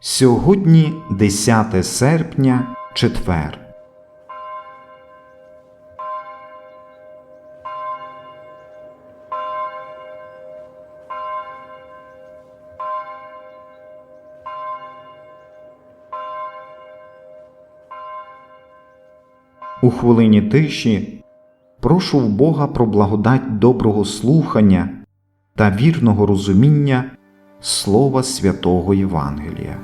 Сьогодні 10 серпня, четвер. У хвилині тиші прошу в Бога про благодать доброго слухання та вірного розуміння Слова Святого Євангелія.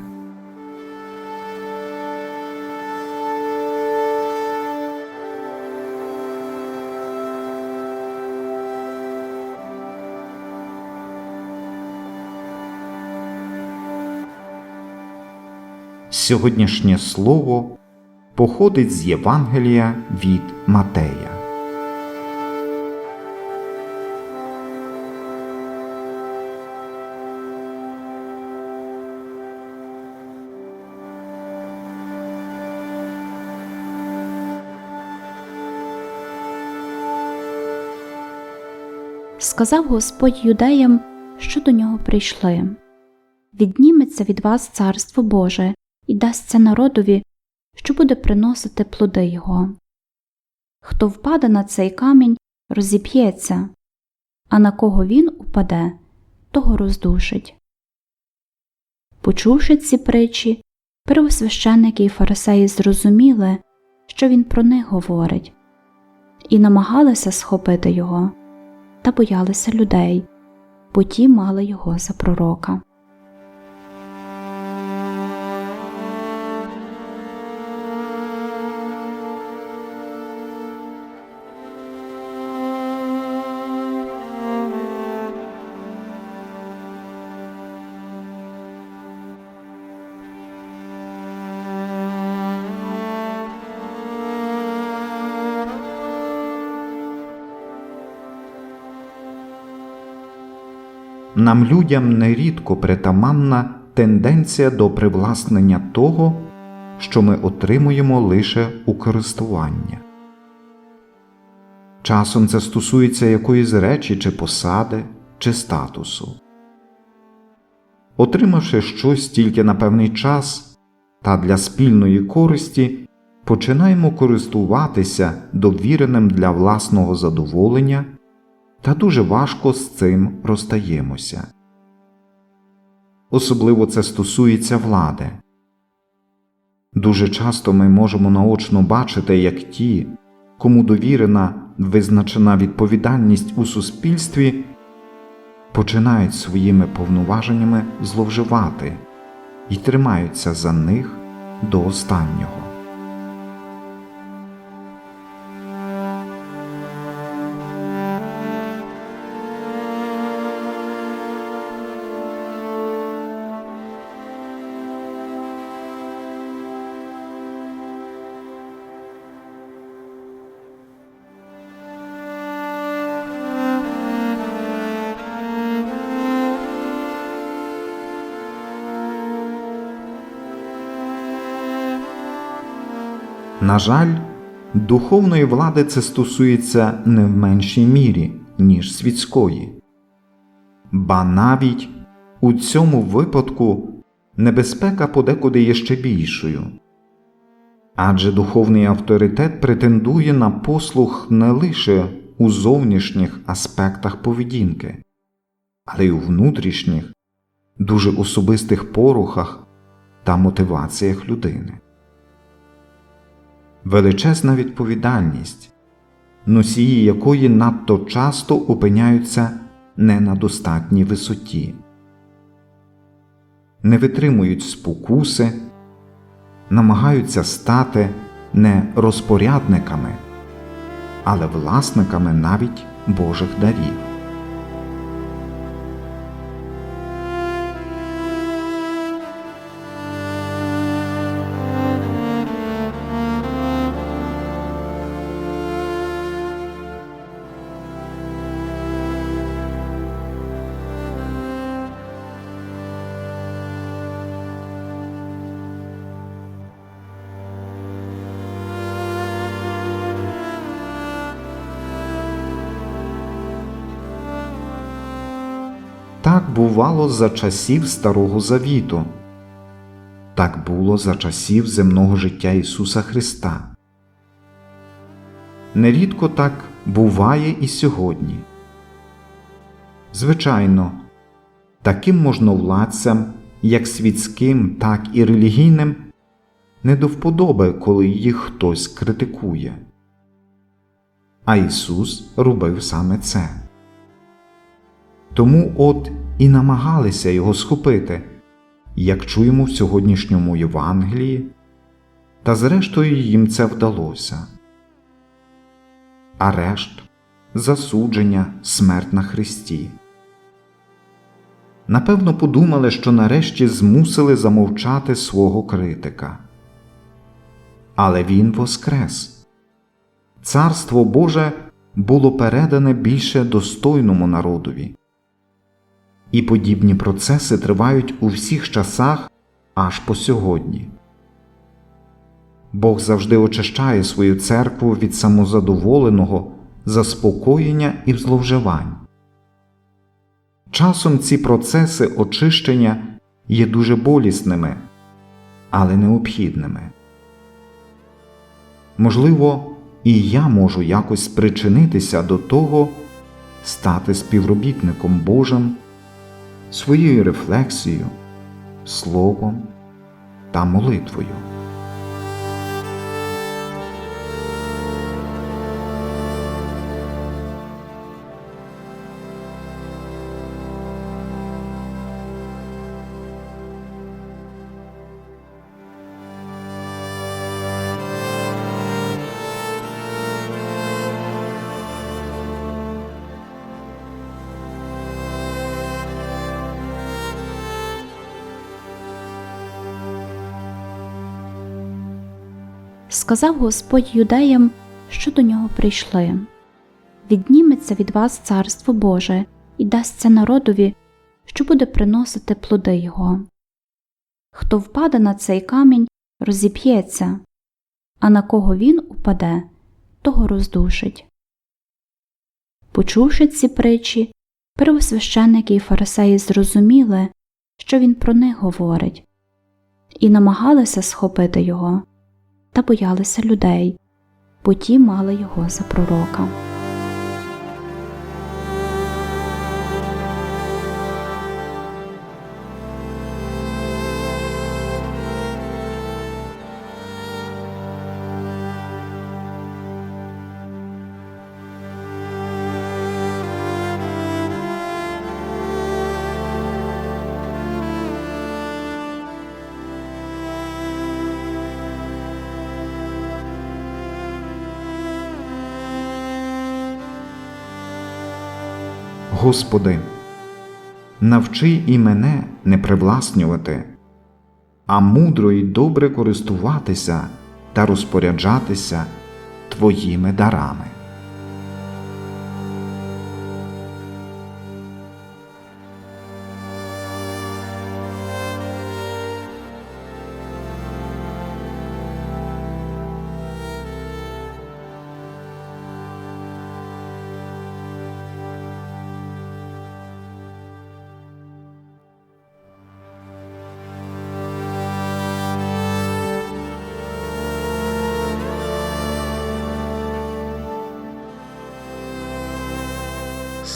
Сьогоднішнє слово походить з Євангелія від Матея. Сказав Господь юдеям, що до нього прийшли Відніметься від вас царство Боже і дасться народові, що буде приносити плоди його. Хто впаде на цей камінь, розіп'ється, а на кого він упаде, того роздушить. Почувши ці притчі, первосвященники і фарисеї зрозуміли, що він про них говорить, і намагалися схопити його та боялися людей, бо ті мали його за пророка. Нам людям нерідко притаманна тенденція до привласнення того, що ми отримуємо лише у користування. Часом це стосується якоїсь речі чи посади, чи статусу. Отримавши щось тільки на певний час та для спільної користі, починаємо користуватися довіреним для власного задоволення та дуже важко з цим розстаємося. Особливо це стосується влади. Дуже часто ми можемо наочно бачити, як ті, кому довірена визначена відповідальність у суспільстві, починають своїми повноваженнями зловживати і тримаються за них до останнього. На жаль, духовної влади це стосується не в меншій мірі, ніж світської. Ба навіть у цьому випадку небезпека подекуди є ще більшою. Адже духовний авторитет претендує на послуг не лише у зовнішніх аспектах поведінки, але й у внутрішніх, дуже особистих порухах та мотиваціях людини величезна відповідальність, носії якої надто часто опиняються не на достатній висоті, не витримують спокуси, намагаються стати не розпорядниками, але власниками навіть Божих дарів. Так бувало за часів Старого Завіту. Так було за часів земного життя Ісуса Христа. Нерідко так буває і сьогодні. Звичайно, таким можновладцям, як світським, так і релігійним, не до вподоби, коли їх хтось критикує. А Ісус робив саме це. Тому от і намагалися його схопити, як чуємо в сьогоднішньому Євангелії, та зрештою їм це вдалося. Арешт, засудження, смерть на Христі. Напевно, подумали, що нарешті змусили замовчати свого критика. Але він воскрес. Царство Боже було передане більше достойному народові. І подібні процеси тривають у всіх часах аж по сьогодні. Бог завжди очищає свою церкву від самозадоволеного заспокоєння і зловживань. Часом ці процеси очищення є дуже болісними, але необхідними. Можливо, і я можу якось спричинитися до того, стати співробітником Божим своєю рефлексією, словом та молитвою. Сказав Господь юдеям, що до нього прийшли. Відніметься від вас царство Боже і дасться народові, що буде приносити плоди його. Хто впаде на цей камінь, розіп'ється, а на кого він упаде, того роздушить. Почувши ці притчі, первосвященники і фарисеї зрозуміли, що він про них говорить, і намагалися схопити його та боялися людей, бо ті мали його за пророка. Господи, навчи і мене не привласнювати, а мудро і добре користуватися та розпоряджатися Твоїми дарами.